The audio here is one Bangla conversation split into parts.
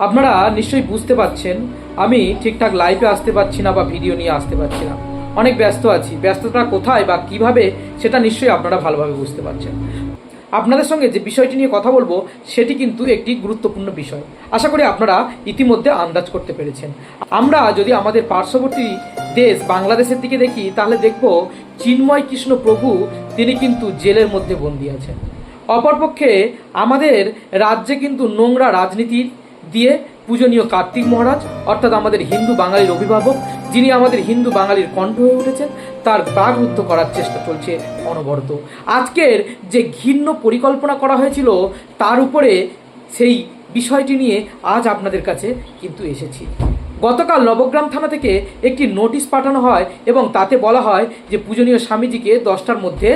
আপনারা নিশ্চয়ই বুঝতে পারছেন, আমি ঠিকঠাক লাইভে আসতে পারছি না বা ভিডিও নিয়ে আসতে পারছি না। অনেক ব্যস্ত আছি। ব্যস্ততা কোথায় বা কীভাবে, সেটা নিশ্চয়ই আপনারা ভালোভাবে বুঝতে পারছেন। আপনাদের সঙ্গে যে বিষয়টি নিয়ে কথা বলব, সেটি কিন্তু একটি গুরুত্বপূর্ণ বিষয়। আশা করি আপনারা ইতিমধ্যে আন্দাজ করতে পেরেছেন। আমরা যদি আমাদের পার্শ্ববর্তী দেশ বাংলাদেশের দিকে দেখি, তাহলে দেখব চিন্ময় কৃষ্ণ প্রভু, তিনি কিন্তু জেলের মধ্যে বন্দী আছেন। অপরপক্ষে আমাদের রাজ্যে কিন্তু নোংরা রাজনীতি দিয়ে পূজনীয় কার্তিক মহারাজ, অর্থাৎ আমাদের হিন্দু বাঙালির অভিভাবক, যিনি আমাদের হিন্দু বাঙালির কণ্ঠ হয়ে উঠেছেন, তার বাগরুদ্ধ করার চেষ্টা চলছে অনবরত। আজকের যে ঘৃণ্য পরিকল্পনা করা হয়েছিল, তার উপরে সেই বিষয়টি নিয়ে আজ আপনাদের কাছে কিন্তু এসেছি। গতকাল নবগ্রাম থানা থেকে একটি নোটিশ পাঠানো হয় এবং তাতে বলা হয় যে পূজনীয় স্বামীজিকে দশটার মধ্যে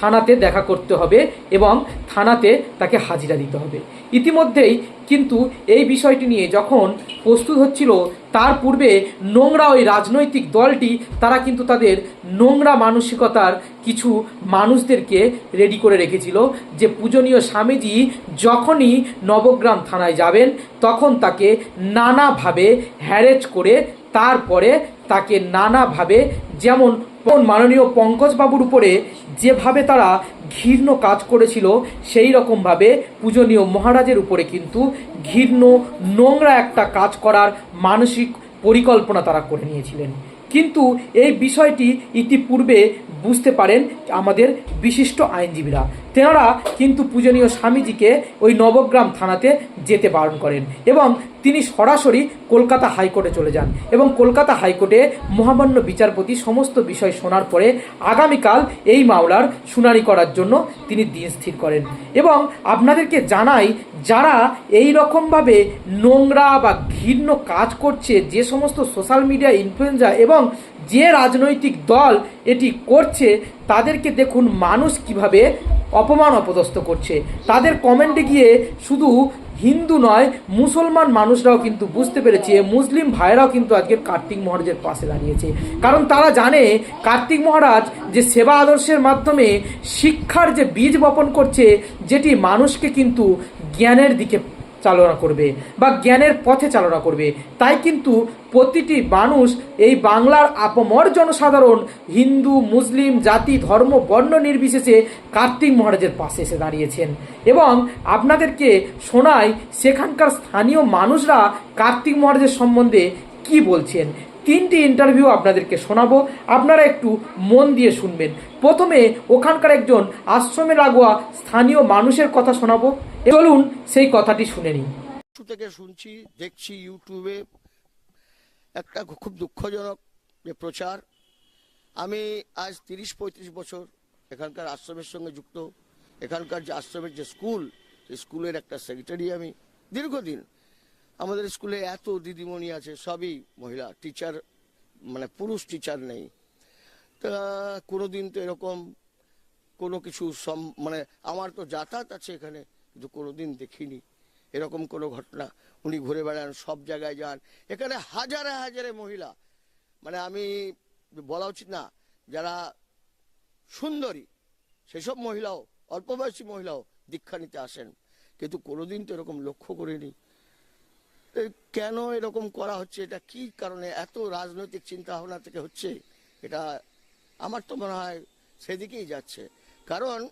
থানাতে দেখা করতে হবে এবং থানাতে তাকে হাজিরা দিতে হবে। ইতিমধ্যেই কিন্তু এই বিষয়টি নিয়ে যখন প্রস্তুত হচ্ছিল, তার পূর্বে নোংরা ওই রাজনৈতিক দলটি, তারা কিন্তু তাদের নোংরা মানসিকতার কিছু মানুষদেরকে রেডি করে রেখেছিল যে পূজনীয় স্বামীজি যখনই নবগ্রাম থানায় যাবেন, তখন তাকে নানাভাবে হ্যারেজ করে, তারপরে তাকে নানাভাবে যেমন মাননীয় পঙ্কজবাবুর উপরে যেভাবে তারা ঘৃণ্য কাজ করেছিল, সেই রকমভাবে পূজনীয় মহারাজের উপরে কিন্তু ঘৃণ্য নোংরা একটা কাজ করার মানসিক পরিকল্পনা তারা করে নিয়েছিলেন। কিন্তু এই বিষয়টি ইতিপূর্বে বুঝতে পারেন আমাদের বিশিষ্ট আইনজীবীরা। তেনারা কিন্তু পূজনীয় স্বামীজিকে ওই নবগ্রাম থানাতে যেতে বারণ করেন এবং তিনি সরাসরি কলকাতা হাইকোর্টে চলে যান এবং কলকাতা হাইকোর্টে মহামান্য বিচারপতি সমস্ত বিষয় শোনার পরে আগামীকাল এই মামলার শুনানি করার জন্য তিনি দিন স্থির করেন। এবং আপনাদেরকে জানাই, যারা এই রকমভাবে নোংরা বা ঘৃণ্য কাজ করছে, যে সমস্ত সোশ্যাল মিডিয়া ইনফ্লুয়েঞ্জার এবং যে রাজনৈতিক দল এটি করছে, তাদেরকে দেখুন মানুষ কীভাবে অপমান অপদস্থ করছে। তাদের কমেন্টে গিয়ে শুধু হিন্দু নয়, মুসলমান মানুষরাও কিন্তু বুঝতে পেরেছে, মুসলিম ভাইরাও কিন্তু আজকে কার্তিক মহারাজের পাশে দাঁড়িয়েছে। কারণ তারা জানে, কার্তিক মহারাজ যে সেবা আদর্শের মাধ্যমে শিক্ষার যে বীজ বপন করছে, যেটি মানুষকে কিন্তু জ্ঞানের দিকে চালনা করবে বা জ্ঞানের পথে চালনা করবে। তাই কিন্তু প্রতিটি মানুষ এই বাংলার আপমর জনসাধারণ, হিন্দু, মুসলিম জাতি, ধর্ম, বর্ণ নির্বিশেষে কার্তিক মহারাজের পাশে এসে দাঁড়িয়েছেন। এবং আপনাদেরকে শোনায় সেখানকার স্থানীয় মানুষরা কার্তিক মহারাজের সম্বন্ধে কি বলছেন। তিনটি ইন্টারভিউ আপনাদেরকে শোনাবো। আপনারা একটু মন দিয়ে শুনবেন। প্রথমে ওখানকার একজন আশ্রমে লাগোয়া স্থানীয় মানুষের কথা শোনাবো। চলুন সেই কথাটি শুনে কিছু থেকে শুনছি, দেখছি ইউটিউবে একটা খুব দুঃখজনক যে প্রচার। আমি আজ তিরিশ পঁয়ত্রিশ বছর এখানকার আশ্রমের সঙ্গে যুক্ত। এখানকার যে আশ্রমের যে স্কুল, সেই স্কুলের একটা সেক্রেটারি আমি। দীর্ঘদিন আমাদের স্কুলে এত দিদিমণি আছে, সবই মহিলা টিচার মানে পুরুষ টিচার নেই। তা কোনোদিন তো এরকম কোনো কিছু সম মানে আমার তো যাতায়াত আছে এখানে। কিন্তু কোনোদিন দেখিনি। এরকম কোনো ঘটনা। উনি ঘুরে বেড়ান, সব জায়গায় যান। এখানে হাজারে হাজারে মহিলা। মানে আমি বলা উচিত না, যারা সুন্দরী, সেসব মহিলাও, অল্প বয়সী মহিলাও দীক্ষা নিতে আসেন। কিন্তু কোনোদিন তো এরকম লক্ষ্য করিনি। কেন এরকম করা হচ্ছে? এটা কি কারণে? এত রাজনৈতিক চিন্তা ভাবনা থেকে হচ্ছে? এটা আমার তো মনে হয় সেদিকেই যাচ্ছে। কারণ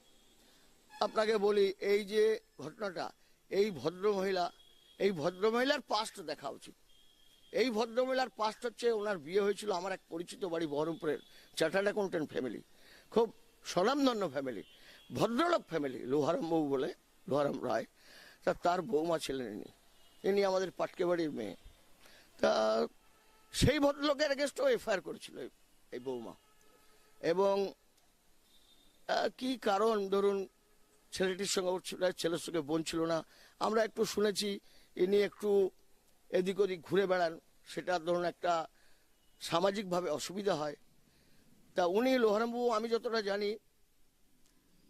আপনাকে বলি, এই যে ঘটনাটা, এই ভদ্র মহিলা এই ভদ্র মহিলার পাস্ট দেখা উচিত। এই ভদ্রমহিলার পাস্ট হচ্ছে, ওনার বিয়ে হয়েছিল আমার এক পরিচিত বাড়ি বহরমপুরের চার্টার্ড অ্যাকাউন্টেন্ট ফ্যামিলি, খুব স্বনামধন্য ফ্যামিলি, ভদ্রলোক ফ্যামিলি, লোহারাম বউ বলে, লোহারাম রায়। তা তার বৌমা ছিলেন ইনি। ইনি আমাদের পাটকে বাড়ির মেয়ে। তা সেই ভদ্রলোকের এগেস্টও এফআইআর করেছিল এই বৌমা। এবং কি কারণ? ধরুন ছেলেটির সঙ্গে ওর ছিল- ছেলের সঙ্গে বোন ছিল না। আমরা একটু শুনেছি ইনি একটু এদিক ওদিক ঘুরে বেড়ান, সেটা ধরুন একটা সামাজিকভাবে অসুবিধা হয়। তা উনি লোহারামবাবু, আমি যতটা জানি,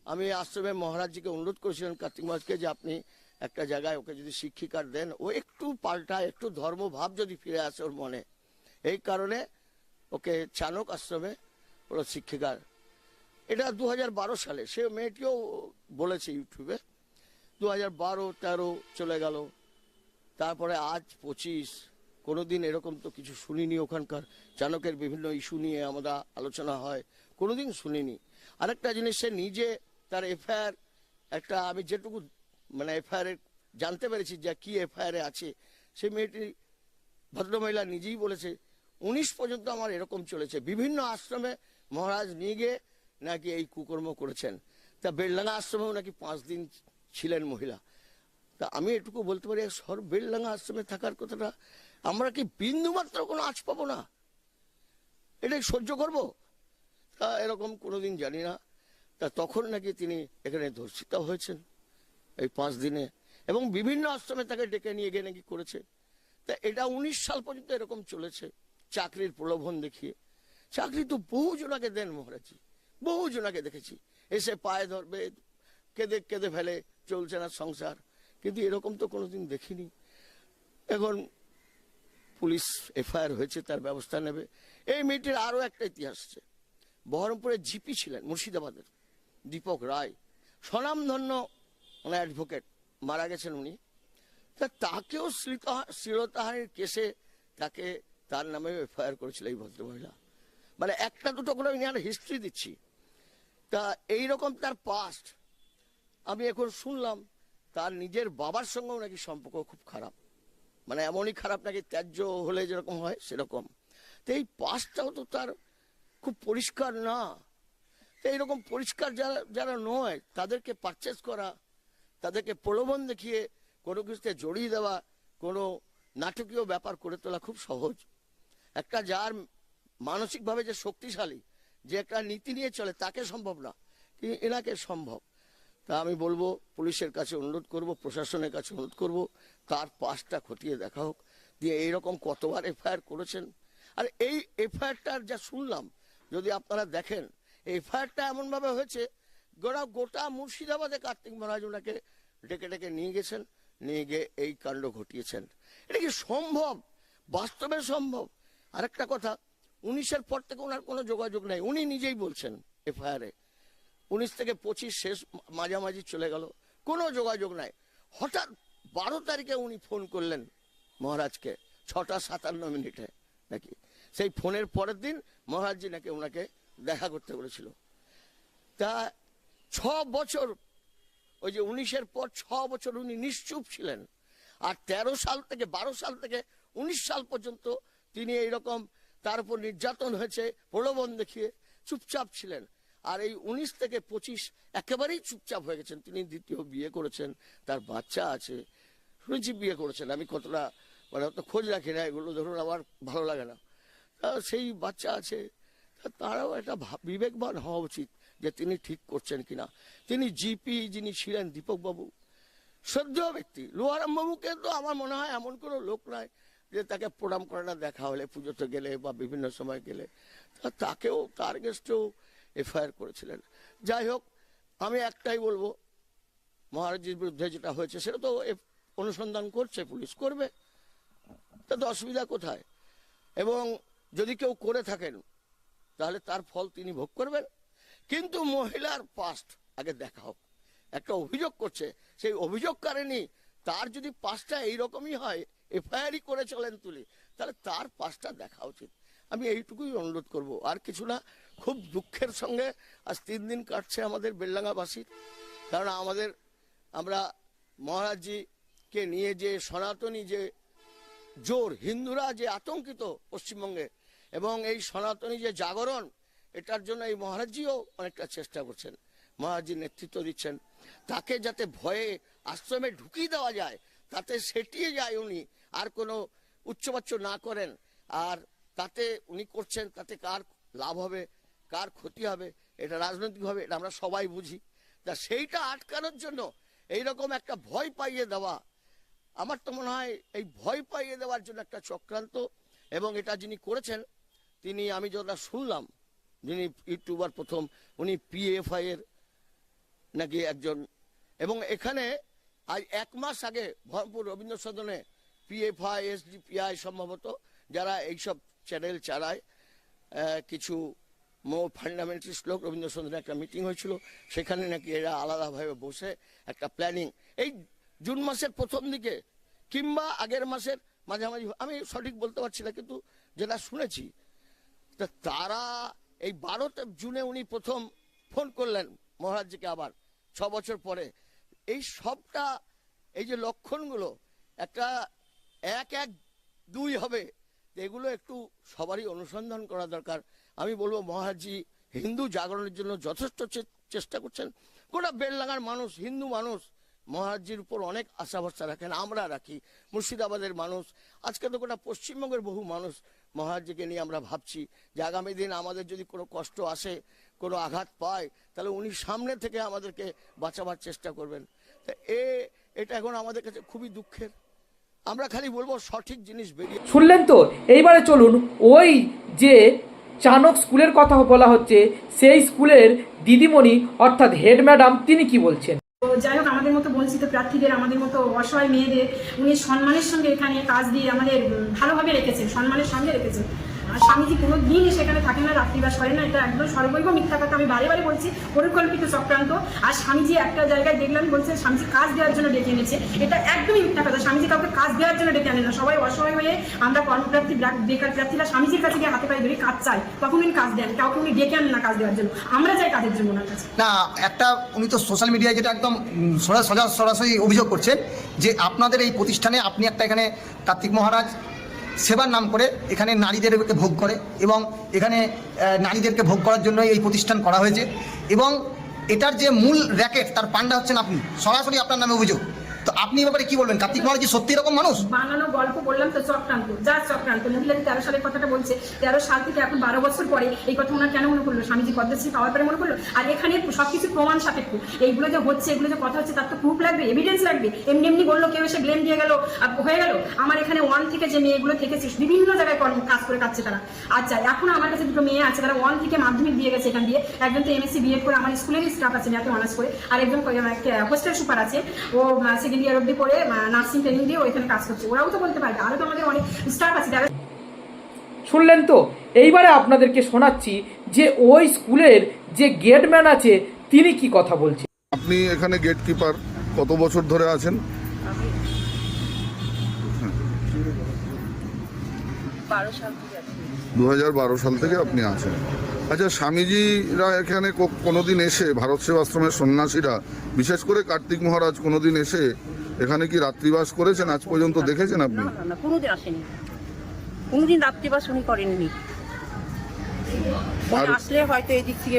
আমি আশ্রমে মহারাজজিকে অনুরোধ করেছিলেন কার্তিক মহারাজকে যে আপনি একটা জায়গায় ওকে যদি শিক্ষিকার দেন, ও একটু পাল্টায় একটু ধর্মভাব যদি ফিরে আসে ওর মনে, এই কারণে ওকে চানক আশ্রমে ওরা শিক্ষিকার। এটা দু হাজার বারো সালে, সে মেয়েটিও বলেছে ইউটিউবে দু হাজার বারো, তেরো চলে গেল। তারপরে আজ পঁচিশ, কোনোদিন এরকম তো কিছু শুনিনি ওখানকার। চাণকের বিভিন্ন ইস্যু নিয়ে আমরা আলোচনা হয়, কোনোদিন শুনিনি। আরেকটা জিনিস, সে নিজে তার এফআইআর, একটা আমি যেটুকু মানে এফআইআর জানতে পেরেছি যে কি এফআইআর আছে সেই মেয়েটি ভদ্রমহিলা নিজেই বলেছে, উনিশ পর্যন্ত আমার এরকম চলেছে। বিভিন্ন আশ্রমে মহারাজ নিয়ে গিয়ে নাকি এই কুকর্ম করেছেন। তা বেলডাঙ্গা আশ্রমেও নাকি পাঁচ দিন ছিলেন মহিলা। তা আমি এটুকু বলতে পারি সর বেলডাঙ্গা আশ্রমে থাকার কথাটা আমরা কি বিন্দু মাত্র কোনো আঁচ পাবো না? এটাই সহ্য করব? তা এরকম কোনোদিন জানি না। তা তখন নাকি তিনি এখানে ধর্ষিত হয়েছেন এই পাঁচ দিনে এবং বিভিন্ন আশ্রমে তাকে ডেকে নিয়ে গিয়ে নাকি করেছে। তা এটা উনিশ সাল পর্যন্ত এরকম চলেছে, চাকরির প্রলোভন দেখিয়ে। চাকরি তো বহু জনাকে দেন মহারাজি বহু জনাকে দেখেছি। এসে পায়ে ধরবে, কেঁদে কেঁদে ফেলে চলছে না সংসার। কিন্তু এরকম তো কোনোদিন দেখিনি। এখন পুলিশ এফআইআর হয়েছে, তার ব্যবস্থা নেবে। এই মেয়েটির আরও একটা ইতিহাস আছে। বহরমপুরের জিপি ছিলেন মুর্শিদাবাদের দীপক রায়। স্বনামধন্য মানে অ্যাডভোকেট মারা গেছেন উনি। তা তাকেও শ্লীলতা- শ্লীলতাহানির কেসে তাকে তার নামে এফআইআর করেছিল এই ভদ্রমহিলা। মানে একটা দুটো করে আমি হিস্ট্রি দিচ্ছি। তা এইরকম তার পাস্ট আমি এখন শুনলাম তার নিজের বাবার সঙ্গেও নাকি সম্পর্ক খুব খারাপ। মানে এমনই খারাপ নাকি ত্যায্য হলে যেরকম হয় সেরকম। তো এই পাস্টটাও তো তার খুব পরিষ্কার না। তো এইরকম পরিষ্কার যারা যারা নয়, তাদেরকে পারচেস করা, তাদেরকে প্রলোভন দেখিয়ে কোনো কিছুতে জড়িয়ে দেওয়া, কোনো নাটকীয় ব্যাপার করে তোলা খুব সহজ। একটা যার মানসিকভাবে যে শক্তিশালী যে একটা নীতি নিয়ে চলে, তাকে সম্ভব না। কিন্তু এনাকে সম্ভব? তা আমি বলব, পুলিশের কাছে অনুরোধ করব, প্রশাসনের কাছে অনুরোধ করব, তার পাশটা খতিয়ে দেখা হোক। দিয়ে এইরকম কতবার এফআইআর করেছেন? আর এই এফআইআরটার যা শুনলাম, যদি আপনারা দেখেন, এফআইআরটা এমনভাবে হয়েছে, গোটা গোটা মুর্শিদাবাদে কার্তিক মহারাজ ওনাকে ডেকে ডেকে নিয়ে গেছেন, নিয়ে গিয়ে এই কাণ্ড ঘটিয়েছেন। এটা কি সম্ভব? বাস্তবে সম্ভব? আরেকটা কথা উনিশের পর থেকে ওনার কোনো যোগাযোগ নাই। উনি নিজেই বলছেন এফআইআরে উনিশ থেকে পঁচিশ শেষ মাঝামাঝি চলে গেল। কোনো যোগাযোগ নাই। হঠাৎ বারো তারিখে উনি ফোন করলেন মহারাজকে, ছটা সাতান্ন মিনিটে নাকি। সেই ফোনের পরের দিন মহারাজজি নাকি ওনাকে দেখা করতে বলেছিল। তা ছ বছর, ওই যে উনিশের পর ছ বছর উনি নিশ্চুপ ছিলেন। আর তেরো সাল থেকে, বারো সাল থেকে উনিশ সাল পর্যন্ত তিনি এইরকম তার উপর নির্যাতন হয়েছে, প্রলোভন দেখিয়ে চুপচাপ ছিলেন। আর এই উনিশ থেকে পঁচিশ একেবারেই চুপচাপ হয়ে গেছেন। তিনি দ্বিতীয় বিয়ে করেছেন, তার বাচ্চা আছে শুনেছি বিয়ে করেছেন। আমি কতটা মানে অত খোঁজ রাখি না এগুলো, ধরুন আমার ভালো লাগে না। তা সেই বাচ্চা আছে তারাও একটা বিবেকবান হওয়া উচিত যে তিনি ঠিক করছেন কিনা। তিনি জিপি যিনি ছিলেন, দীপকবাবু, শ্রদ্ধেয় ব্যক্তি। লোহারাম বাবুকে তো আমার মনে হয় এমন কোনো লোক নয় যে তাকে প্রণাম করে না দেখা হলে, পুজোতে গেলে বা বিভিন্ন সময় গেলে তাকেও তার গেস্টেও এফআইআর করেছিলেন। যাই হোক, আমি একটাই বলব, মহারাজির বিরুদ্ধে যেটা হয়েছে, সেটা তো অনুসন্ধান করছে, পুলিশ করবে। তাতে অসুবিধা কোথায়? এবং যদি কেউ করে থাকেন, তাহলে তার ফল তিনি ভোগ করবেন। কিন্তু মহিলার পাস্ট আগে দেখা হোক। একটা অভিযোগ করছে, সেই অভিযোগ অভিযোগকারিনী তার যদি পাসটা এইরকমই হয় এফআইআরই করে চলেন তুলি। তাহলে তার পাশটা দেখা উচিত। আমি এইটুকুই অনুরোধ করব। আর কিছু না, খুব দুঃখের সঙ্গে আজ তিন দিন কাটছে আমাদের বেলডাঙ্গাবাসীর কারণ আমাদের, আমরা মহারাজজিকে নিয়ে যে সনাতনী যে জোর, হিন্দুরা যে আতঙ্কিত পশ্চিমবঙ্গে, এবং এই সনাতনী যে জাগরণ, এটার জন্য এই মহারাজজিও অনেকটা চেষ্টা করছেন। মহারাজজি নেতৃত্ব দিচ্ছেন। তাকে যাতে ভয়ে আশ্রমে ঢুকিয়ে দেওয়া যায়, তাতে সেটিয়ে যায় উনি। আর কোনো উচ্চবাচ্য না করেন, আর তাতে উনি করছেন, তাতে কার লাভ হবে, কার ক্ষতি হবে, এটা রাজনৈতিকভাবে এটা আমরা সবাই বুঝি। তা সেইটা আটকানোর জন্য এই রকম একটা ভয় পাইয়ে দেওয়া, আমার তো মনে হয় এই ভয় পাইয়ে দেওয়ার জন্য একটা চক্রান্ত, এবং এটা যিনি করেছেন, তিনি আমি যতটা শুনলাম, যিনি ইউটিউবার প্রথম, উনি পিএফআই এর নাকি একজন, এবং এখানে আজ এক মাস আগে ভরপুর রবীন্দ্র সদনে পিএফআই এসডিপিআই সম্ভবত, যারা এইসব চ্যানেল চালায় কিছু মো ফান্ডামেন্টালিস্ট লোক রবীন্দ্র সদনে একটা মিটিং হয়েছিল, সেখানে নাকি এরা আলাদাভাবে বসে একটা প্ল্যানিং এই জুন মাসের প্রথম দিকে কিংবা আগের মাসের মাঝামাঝি, আমি সঠিক বলতে পারছি না, কিন্তু যেটা শুনেছি, তা তারা এই বারোতে জুনে উনি প্রথম ফোন করলেন মহারাজজিকে আবার, ছ বছর পরে। এই সবটা, এই যে লক্ষণগুলো, একটা এক এক দুই হবে। এগুলো একটু সবারই অনুসন্ধান করা দরকার। আমি বলব, মহারাজজি, হিন্দু জাগরণের জন্য যথেষ্ট চেষ্টা করছেন। গোটা বেললাগার মানুষ, হিন্দু মানুষ, মহারাজজির উপর অনেক আশা ভরসা রাখেন, আমরা রাখি। মুর্শিদাবাদের মানুষ, আজকে তো গোটা পশ্চিমবঙ্গের বহু মানুষ মহারাজজিকে নিয়ে আমরা ভাবছি যে আগামী দিন আমাদের যদি কোনো কষ্ট আসে, কোনো আঘাত পায়, তাহলে উনি সামনে থেকে আমাদেরকে বাঁচাবার চেষ্টা করবেন। তা এ এটা এখন আমাদের কাছে খুবই দুঃখের। আমরা খালি বলব সঠিক জিনিস বেরিয়ে শুনলেন তো? এইবারে চলুন ওই যে চানক স্কুলের কথা বলা হচ্ছে সেই স্কুলের দিদিমণি অর্থাৎ হেড ম্যাডাম তিনি কি বলছেন? তো যাই হোক আমাদের মতো বঞ্চিত প্রার্থীদের আমাদের মতো অসহায় মেয়েদের উনি সম্মানের সঙ্গে এখানে কাজ দিয়ে আমাদের ভালোভাবে রেখেছেন সম্মানের সঙ্গে রেখেছেন। আর স্বামীজি কোনো দিন সেখানে থাকেন না রাত্রিবাস করে না, এটা একদম সর্বৈব মিথ্যা কথা। আমি বারে বারে বলছি, পরিকল্পিত চক্রান্ত। আর স্বামীজি একটা জায়গায় দেখলাম, বলছে স্বামীজি কাজ দেওয়ার জন্য ডেকে এনেছে। এটা একদমই মিথ্যা কথা, স্বামীজি কাউকে কাজ দেওয়ার জন্য ডেকে আনে না। সবাই অসহায় হয়ে আমরা কর্মপ্রার্থী বেকার প্রার্থীরা স্বামীজির কাছে গিয়ে হাতে পায়ে ধরে কাজ চাই। তখন উনি কাজ দেন? কাউকে উনি ডেকে আনেন না কাজ দেওয়ার জন্য। আমরা যাই কাজের জন্য ওনার কাছে। না, একটা উনি তো সোশ্যাল মিডিয়ায় যেটা একদম সোজা সরাসরি অভিযোগ করছেন যে আপনাদের এই প্রতিষ্ঠানে আপনি একটা এখানে কার্তিক মহারাজ সেবার নাম করে এখানে নারীদেরকে ভোগ করে এবং এখানে নারীদেরকে ভোগ করার জন্য এই প্রতিষ্ঠান করা হয়েছে এবং এটার যে মূল র্যাকেট, তার পান্ডা হচ্ছেন আপনি। সরাসরি আপনার নামে অভিযোগ। তো আপনি ব্যাপারে কি বলবেন? কার্তিক মহারাজ কি সত্যি এরকম মানুষ? বানানো গল্প বললাম তো চক্রান্ত, যা চক্রান্ত। মহিলাদের তেরো সালের কথাটা বলছে, তেরো সাল থেকে এখন বারো বছর পরে এই কথা ওনার কেন মনে করল স্বামীজি পদ্মশ্রী পাওয়ার পরে মনে করল আর এখানে সবকিছু প্রমাণ সাপেক্ষ। এইগুলো যে হচ্ছে, এগুলো যে কথা হচ্ছে, তার তো প্রুফ লাগবে এভিডেন্স লাগবে। এমনি এমনি বলল, কেউ এসে ব্লেম দিয়ে গেল হয়ে গেল। আমার এখানে ওয়ান থেকে যে মেয়েগুলো থেকেছে, বিভিন্ন জায়গায় কর্ম কাজ করে কাটছে তারা। আচ্ছা এখন আমার কাছে দুটো মেয়ে আছে, তারা ওয়ান থেকে মাধ্যমিক দিয়ে গেছে এখান দিয়ে। একজন তো এমএসসি বিএড করে, আমার স্কুলেরই স্টাফ আছে যাতে অনার্স করে। আর একজন হোস্টেল সুপার আছে। ও সেকেন্ড ইয়ার অব্দি পড়ে নার্সিং ট্রেনিং দিয়ে ও এখানে কাজ করছে। ওরাও তো বলতে পারবে আরও তো আমাদের অনেক স্টাফ আছে যারা শুনলেন তো? এইবারে আপনাদেরকে শোনাচ্ছি যে ওই স্কুলের যে গেটম্যান আছে তিনি কি কথা বলছেন আপনি এখানে গেট কিপার কত বছর ধরে আছেন? বারো সাল। দু হাজার বারো সাল থেকে আপনি আছেন। আচ্ছা স্বামীজিরা এখানে কোনোদিন এসে ভারত সেবাশ্রমের সন্ন্যাসীরা বিশেষ করে কার্তিক মহারাজ কোনোদিন এসে এখানে কি রাত্রিবাস করেছেন? আজ পর্যন্ত দেখেছেন আপনি? কোনোদিন আসেনি। কোনোদিন রাত্রিবাস উনি করেননি। আসলে হয়তো এই দিক থেকে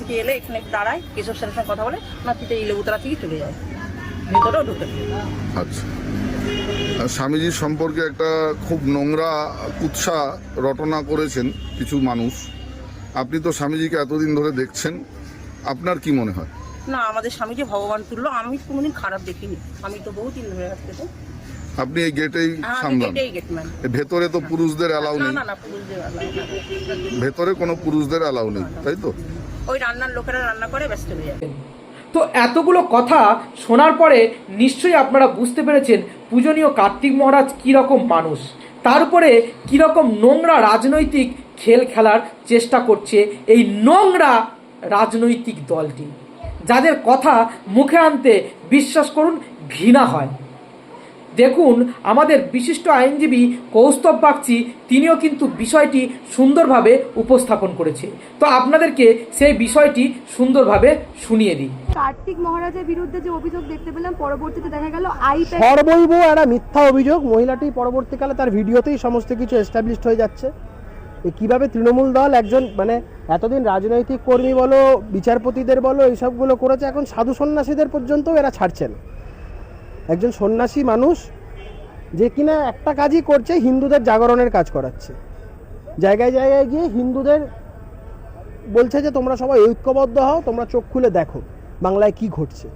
থেকে এলে এখানে একটু দাঁড়ায় কেশব স্যারের সঙ্গে কথা বলে এই লেবুতলা থেকে চলে যায়। ভেতরেও ঢুকে আচ্ছা। স্বামীজির সম্পর্কে একটা খুব নোংরা কুৎসা রটনা করেছেন কিছু মানুষ। আপনি তো স্বামীজিকে এতদিন ধরে দেখছেন আপনার কি মনে হয়? না আমাদের স্বামীজি ভগবান তুললো আমি কোনোদিন খারাপ দেখিনি। আমি তো বহুদিন ধরে রাখতে আপনি এই গেটেই হ্যাঁ সামলান। ভেতরে তো পুরুষদের অ্যালাউ নেই। ভেতরে কোনো পুরুষদের অ্যালাউ নেই তাই তো? ওই রান্নার লোকেরা রান্না করে ব্যস্ত হয়ে যায়। তো এতগুলো কথা শোনার পরে নিশ্চয়ই আপনারা বুঝতে পেরেছেন পূজনীয় কার্তিক মহারাজ কীরকম মানুষ। তারপরে কীরকম নোংরা রাজনৈতিক খেল খেলার চেষ্টা করছে এই নোংরা রাজনৈতিক দলটি। যাদের কথা মুখে আনতে বিশ্বাস করুন, ঘৃণা হয়। দেখুন আমাদের বিশিষ্ট আইনজীবী কৌস্তব বাগচি তিনিও কিন্তু বিষয়টি সুন্দরভাবে উপস্থাপন করেছে। তো আপনাদেরকে সেই বিষয়টি সুন্দরভাবে শুনিয়ে দিই। কার্তিক মহারাজের বিরুদ্ধে যে অভিযোগ দেখতে পেলাম পরবর্তীতে দেখা গেল আই সর্বৈব একটা মিথ্যা অভিযোগ। মহিলাটি পরবর্তীকালে তার ভিডিওতেই সমস্ত কিছু এস্টাবলিশড হয়ে যাচ্ছে। কীভাবে তৃণমূল দল একজন মানে এতদিন রাজনৈতিক কর্মী বলো বিচারপতিদের বলো এইসবগুলো করেছে এখন সাধু সন্ন্যাসীদের পর্যন্ত এরা ছাড়ছেন। একজন সন্ন্যাসী মানুষ যে কিনা একটা কাজই করছে, হিন্দুদের জাগরণের কাজ করাচ্ছে। জায়গায় জায়গায় গিয়ে হিন্দুদের বলছে যে, তোমরা সবাই ঐক্যবদ্ধ হও, তোমরা চোখ খুলে দেখো বাংলায় কি ঘটছে।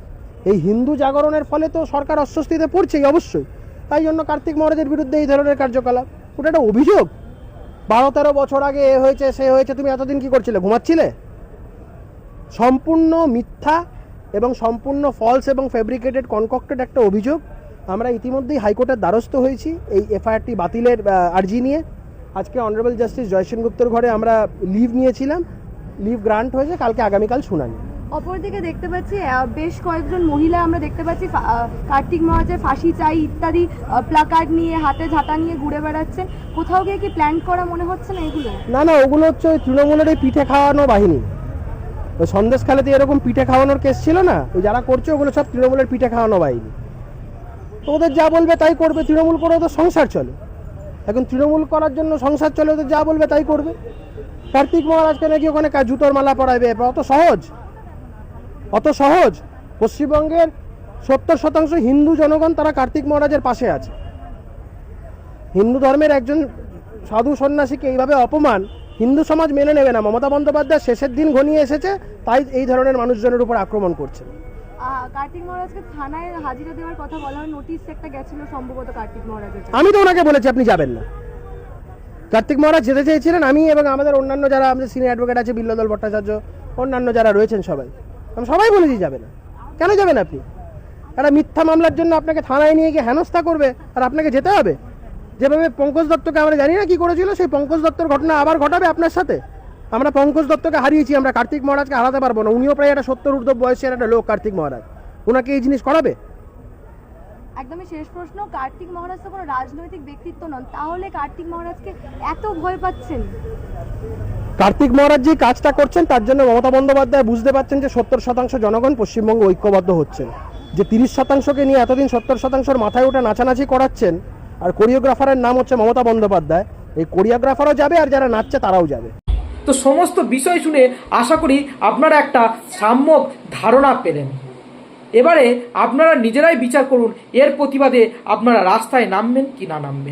এই হিন্দু জাগরণের ফলে তো সরকার অস্বস্তিতে পড়ছেই অবশ্যই। তাই জন্য কার্তিক মহারাজের বিরুদ্ধে এই ধরনের কার্যকলাপ। ওটা একটা অভিযোগ। বারো তেরো বছর আগে এ হয়েছে, সে হয়েছে, তুমি এতদিন কি করছিলে? ঘুমাচ্ছিলে? সম্পূর্ণ মিথ্যা এবং সম্পূর্ণ ফলস এবং ফেব্রিকেটেড কনকক্টেড একটা অভিযোগ। আমরা ইতিমধ্যেই হাইকোর্টের দ্বারস্থ হয়েছি এই এফআইআরটি বাতিলের আর্জি নিয়ে। আজকে অনারেবল জাস্টিস জয়সেন গুপ্তর ঘরে আমরা লিভ নিয়েছিলাম। লিভ গ্রান্ট হয়েছে কালকে আগামীকাল শুনানি। অপরদিকে দেখতে পাচ্ছি বেশ কয়েকজন মহিলা আমরা দেখতে পাচ্ছি কার্তিক মহারাজের ফাঁসি চাই ইত্যাদি প্লাকার্ড নিয়ে হাতে ঝাঁটা নিয়ে ঘুরে বেড়াচ্ছেন কোথাও গিয়ে কি প্ল্যান করা মনে হচ্ছে না এগুলো? না না ওগুলো হচ্ছে তৃণমূলের এই পিঠে খাওয়ানো বাহিনী। সন্দেশখালেতে এরকম পিঠে খাওয়ানোর কেস ছিল না? ওই যারা করছে, ওগুলো সব তৃণমূলের পিঠে খাওয়ানো বাহিনী। ওদের যা বলবে তাই করবে, তৃণমূল করে ওদের সংসার চলে। এখন তৃণমূল করার জন্য সংসার চলে, ওদের যা বলবে তাই করবে। কার্তিক মহারাজকে নাকি ওখানে জুতোর মালা পরাবে অত সহজ। অত সহজ। পশ্চিমবঙ্গের সত্তর শতাংশ হিন্দু জনগণ তারা কার্তিক মহারাজের পাশে আছে। হিন্দু ধর্মের একজন সাধু সন্ন্যাসীকে এইভাবে অপমান হিন্দু সমাজ মেনে নেবে না। মমতা বন্দ্যোপাধ্যায় শেষের দিন ঘনিয়ে এসেছে তাই এই ধরনের মানুষজনের উপর আক্রমণ করছে। কার্তিক মহারাজকে থানায় হাজিরা দেওয়ার কথা বলা হয় নোটিশ একটা গেছিল সম্ভবত কার্তিক মহারাজের আমি তো ওনাকে বলেছি আপনি যাবেন না। কার্তিক মহারাজ যেতে চেয়েছিলেন আমি এবং আমাদের অন্যান্য যারা আমাদের সিনিয়র অ্যাডভোকেট আছে বিল্লদল ভট্টাচার্য অন্যান্য যারা রয়েছেন সবাই আমি সবাই বলেছি যাবে না। কেন যাবেন আপনি? একটা মিথ্যা মামলার জন্য আপনাকে থানায় নিয়ে গিয়ে হেনস্থা করবে আর আপনাকে যেতে হবে? যেভাবে পঙ্কজ দত্তকে আমরা জানি না কি করেছিল সেই পঙ্কজ দত্তর ঘটনা আবার ঘটাবে আপনার সাথে। আমরা পঙ্কজ দত্তকে হারিয়েছি আমরা কার্তিক মহারাজকে হারাতে পারব না। উনিও প্রায় একটা সত্তর ঊর্ধ্ব বয়সের একটা লোক কার্তিক মহারাজ। ওনাকে এই জিনিস করাবে? একদমই শেষ প্রশ্ন কার্তিক মহারাজ তো কোনো রাজনৈতিক ব্যক্তিত্ব নন। তাহলে কার্তিক মহারাজকে এত ভয় পাচ্ছেন? কার্তিক মহারাজ যে কাজটা করছেন তার জন্য মমতা বন্দ্যোপাধ্যায় বুঝতে পারছেন যে সত্তর শতাংশ জনগণ পশ্চিমবঙ্গ ঐক্যবদ্ধ হচ্ছেন। যে তিরিশ শতাংশকে নিয়ে এতদিন সত্তর শতাংশের মাথায় ওঠে নাচানাচি করাচ্ছেন আর কোরিওগ্রাফারের নাম হচ্ছে মমতা বন্দ্যোপাধ্যায়। এই কোরিওগ্রাফারও যাবে আর যারা নাচছে তারাও যাবে। তো সমস্ত বিষয় শুনে আশা করি আপনারা একটা সাম্যক ধারণা পেলেন। এবারে আপনারা নিজেরাই বিচার করুন, এর প্রতিবাদে আপনারা রাস্তায় নামবেন কি না নামবেন।